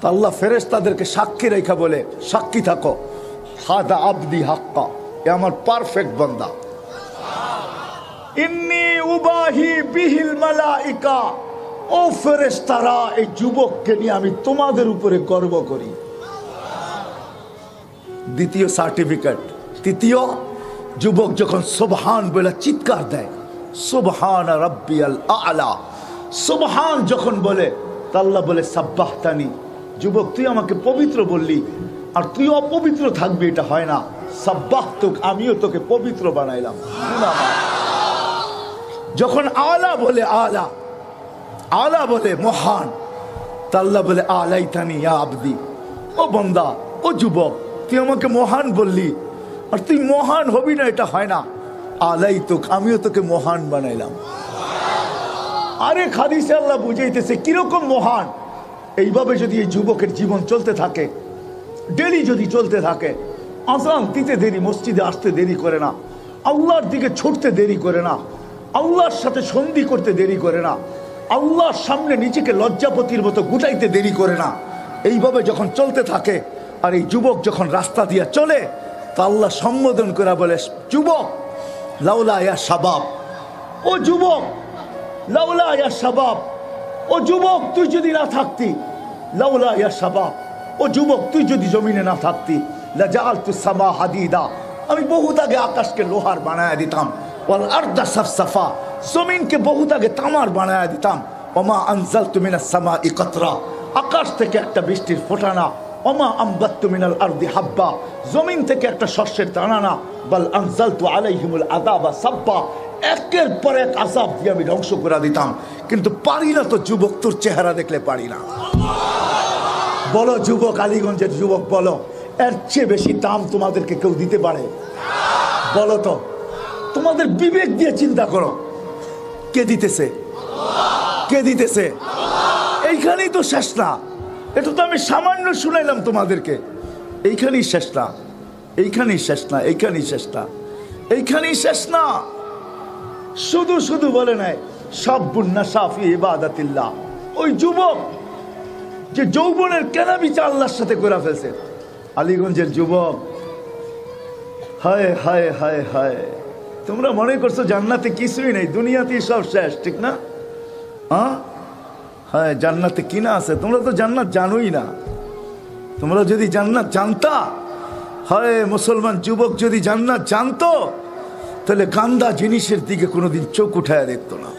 তা আল্লাহ ফেরেস তাদেরকে সাক্ষী রেখা বলে, সাক্ষী থাকো। হাদা আবদি হাক্কা, এ আমার পারফেক্ট বন্দা। ইন্নি উবাহি বিহিল মালাইকা, ও ফেরেশতারা, এই যুবককে নিয়ে আমি তোমাদের উপরে গর্ব করি। দ্বিতীয় সার্টিফিকেট, তৃতীয়, যুবক যখন সোবহান বলে চিৎকার দেয়, সোবহান রব্বিয়াল আলা, সোবহান যখন বলে, তাল্লা বলে সাব্বাহতানি যুবক, তুই আমাকে পবিত্র বললি, আর তুই অপবিত্র থাকবি, এটা হয় না। সাব্বাহ তোক, আমিও তোকে পবিত্র বানাইলাম। যখন আলা বলে আলা আলা বলে মহান, তাল্লা বলে আলাই তানি ইয়া আবদি। ও বন্দা, ও যুবক, তুই আমাকে মহান বললি, আর তুই মহান হবি না, এটা হয় না। আলাই তোক, আমিও তোকে মহান বানাইলাম। আরে খাদিসে আল্লাহ বুঝাইতেছে, কীরকম মহান? এইভাবে যদি এই যুবকের জীবন চলতে থাকে, ডেলি যদি চলতে থাকে আসান দিতে দেরি, মসজিদে আসতে দেরি করে না, আল্লাহর দিকে ছুটতে দেরি করে না, আল্লাহর সাথে সন্ধি করতে দেরি করে না, আল্লাহর সামনে নিজেকে লজ্জাপতির মতো গুটাইতে দেরি করে না, এইভাবে যখন চলতে থাকে আর এই যুবক যখন রাস্তা দিয়ে চলে, তা আল্লাহ সম্বোধন করে বলে, যুবক, লাউলা ইয়া সাবাব ও যুবক, লাউলা ইয়া সাবাব ও যুবক, তুই যদি না থাকতি, লাউলা ইয়া সাবাব ও যুবক, তুই যদি জমিনে না থাকতি লাজাল তু সামা হাদিদা, আমি বহুত আগে আকাশকে লোহার বানায় দিতাম, ওয়াল আরদা সাফসাফা, জমিনকে বহুত আগে তামার বানায় দিতাম, ওমা আনজাল তুমিনা সামা ইকতরা আকাশ থেকে একটা বৃষ্টির ফোটানা, ওমা আম্বাত্তু মিনাল আরদি হাব্বা, জমিন থেকে একটা শস্যের দানা না বল আনজালতু আলাইহিমুল আযাবা সাব্বা, একের পর এক আজাব দিয়ে আমি ধ্বংস করে দিতাম। কিন্তু পারি না তো যুবক তোর চেহারা দেখলে পারি না। বলো যুবক আলীগঞ্জের যুবক, বলো, এর চেয়ে বেশি দাম তোমাদেরকে কেউ দিতে পারে? বলো তো, তোমাদের বিবেক দিয়ে চিন্তা করো। কে দিতেছে? কে দিতেছে? এইখানেই তো শেষ না। এটা তো আমি সামান্য শুনাইলাম তোমাদেরকে। এইখানেই শেষ না। এইখানেই শেষ না। এইখানেই শেষ না। এইখানেই শেষ না। শুধু শুধু বলে নাই ওই যুবক যে যৌবনের কেনা সাথে আলীগঞ্জের যুবক, হায় হায় হায় হায়। তোমরা মনে করছ জান্নাতে কিছুই নেই, দুনিয়াতেই সব শেষ, ঠিক না? হ্যাঁ হ্যাঁ জান্নাতে কি না আছে? তোমরা তো জান্নাত জানোই না। তোমরা যদি জান্নাত জানতা, হয়, মুসলমান যুবক যদি জান্নাত জানতো, তাহলে গান্দা জিনিসের দিকে কোনোদিন চোখ উঠায় দেখতো না।